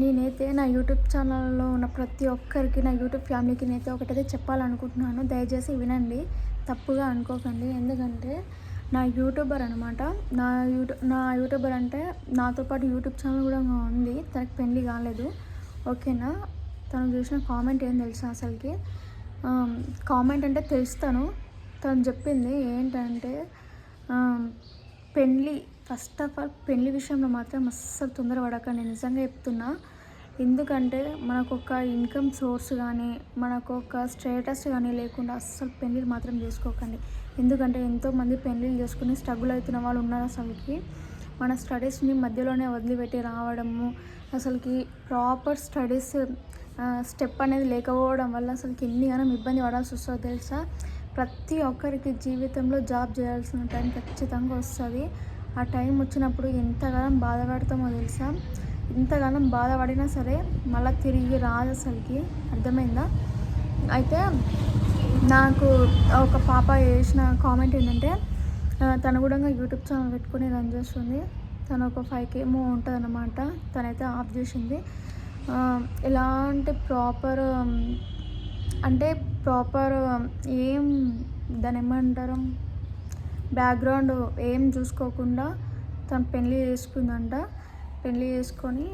నేనైతే నా యూట్యూబ్ ఛానల్లో ఉన్న ప్రతి ఒక్కరికి నా యూట్యూబ్ ఫ్యామిలీకి నేనైతే ఒకటైతే చెప్పాలనుకుంటున్నాను. దయచేసి వినండి. తప్పుగా అనుకోకండి. ఎందుకంటే నా యూట్యూబర్ అనమాట. నా యూట్యూబ్ నా యూట్యూబర్ అంటే నాతో పాటు యూట్యూబ్ ఛానల్ కూడా ఉంది. తనకి పెళ్ళి కాలేదు. ఓకేనా? తను చూసిన కామెంట్ ఏం తెలుసా అసలుకి? కామెంట్ అంటే తెలుస్తాను. తను చెప్పింది ఏంటంటే పెళ్ళి ఫస్ట్ ఆఫ్ ఆల్ పెళ్ళి విషయంలో మాత్రం అస్సలు తొందరపడకండి నిజంగా చెప్తున్నా ఎందుకంటే మనకు ఒక ఇన్కమ్ సోర్స్ కానీ మనకు ఒక స్టేటస్ కానీ లేకుండా అస్సలు పెళ్ళిళ్ళు మాత్రం చేసుకోకండి. ఎందుకంటే ఎంతోమంది పెళ్ళిళ్ళు చేసుకుని స్ట్రగుల్ అవుతున్న వాళ్ళు ఉన్నారు అసలుకి. మన స్టడీస్ని మధ్యలోనే వదిలిపెట్టి రావడము అసలుకి ప్రాపర్ స్టడీస్ స్టెప్ అనేది లేకపోవడం వల్ల అసలుకి ఎన్ని గానం ఇబ్బంది పడాల్సి వస్తుందో తెలుసా? ప్రతి ఒక్కరికి జీవితంలో జాబ్ చేయాల్సిన టైం ఖచ్చితంగా వస్తుంది. ఆ టైం వచ్చినప్పుడు ఎంతగానం బాధపడతామో తెలుసా? ఇంతగానో బాధపడినా సరే మళ్ళీ తిరిగి రాదు అసలుకి అర్థమైందా? అయితే నాకు ఒక పాప చేసిన కామెంట్ ఏంటంటే తను కూడా యూట్యూబ్ ఛానల్ పెట్టుకుని రన్ చేస్తుంది. తను ఒక ఫైవ్ కేమో ఉంటుంది అన్నమాట తనైతే ఆఫ్ చేసింది. ఎలాంటి ప్రాపర్ అంటే ప్రాపర్ ఏం దాని ఏమంటారు? బ్యాక్గ్రౌండ్ ఏం చూసుకోకుండా తను పెళ్ళి చేసుకుందంట. పెళ్ళి చేసుకొని